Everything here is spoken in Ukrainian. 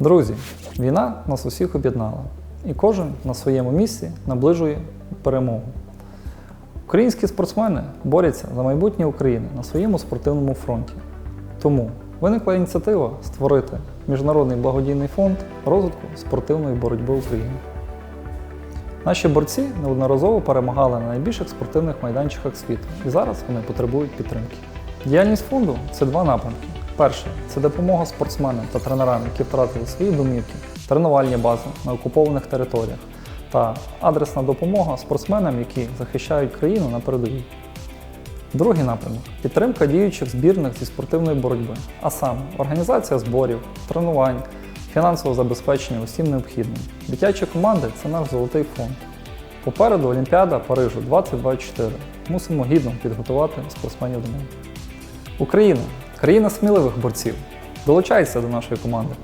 Друзі, війна нас усіх об'єднала, і кожен на своєму місці наближує перемогу. Українські спортсмени борються за майбутнє України на своєму спортивному фронті. Тому виникла ініціатива створити Міжнародний благодійний фонд розвитку спортивної боротьби України. Наші борці неодноразово перемагали на найбільших спортивних майданчиках світу, і зараз вони потребують підтримки. Діяльність фонду це два напрямки. Перший це допомога спортсменам та тренерам, які втратили свої домівки, тренувальні бази на окупованих територіях, та адресна допомога спортсменам, які захищають країну на передовій. Другий напрямок підтримка діючих збірних зі спортивної боротьби, а саме організація зборів, тренувань, фінансове забезпечення усім необхідним. Дитячі команди це наш золотий фонд. Попереду Олімпіада Парижу 2024. Мусимо гідно підготувати спортсменів до неї. Україна країна сміливих борців. Долучайся до нашої команди.